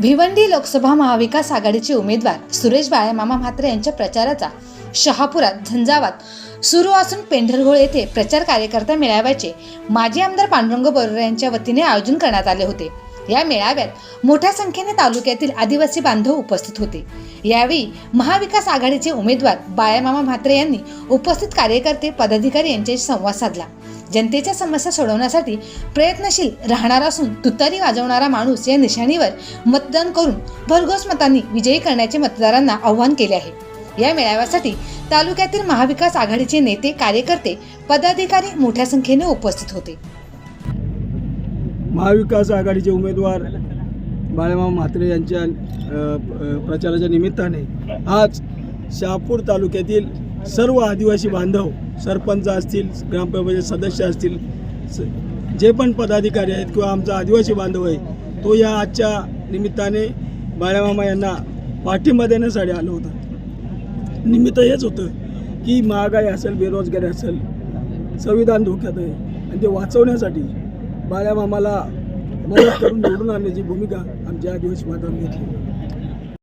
भिवंडी लोकसभा महाविकास आघाडीचे उमेदवार सुरेश बाळेमामा म्हात्रे यांच्या प्रचाराचा शहापुरात झंझावात सुरू असून पेंढरघोळ येथे प्रचार कार्यकर्ता मेळाव्याचे माजी आमदार पांडुरंग बरोरे यांच्या वतीने आयोजन करण्यात आले होते. या मेळाव्यात मोठ्या संख्येने तालुक्यातील आदिवासी बांधव उपस्थित होते. यावेळी महाविकास आघाडीचे उमेदवार बाळामामा म्हात्रे यांनी उपस्थित कार्यकर्ते पदाधिकारी यांच्याशी संवाद साधला. जनतेच्या समस्या सोडवण्यासाठी प्रयत्नशील राहणार असून तुतारी वाजवणारा माणूस या निशाणीवर मतदान करून भरघोस मतांनी विजयी करण्याचे मतदारांना आव्हान केले आहे. या मेळाव्यासाठी तालुक्यातील महाविकास आघाडीचे नेते कार्यकर्ते पदाधिकारी मोठ्या संख्येने उपस्थित होते. महाविकास आघाडीचे उमेदवार बाळामामा म्हात्रे यांच्या प्रचाराच्या निमित्ताने आज शहापूर तालुक्यातील सर्व आदिवासी बांधव सरपंच असतील ग्रामपंचायत सदस्य असतील स- जे पण पदाधिकारी आहेत किंवा आमचा आदिवासी बांधव आहे तो या आजच्या निमित्ताने बाळामामा यांना पाठिंबा देण्यासाठी आलो होता. निमित्त हेच होतं की महागाई असेल बेरोजगारी असेल संविधान धोक्यात आहे आणि ते वाचवण्यासाठी बाळ्यामामाला मदत करून निवडून आणण्याची भूमिका आमच्या आदिवासी बांधवांनी घेतली.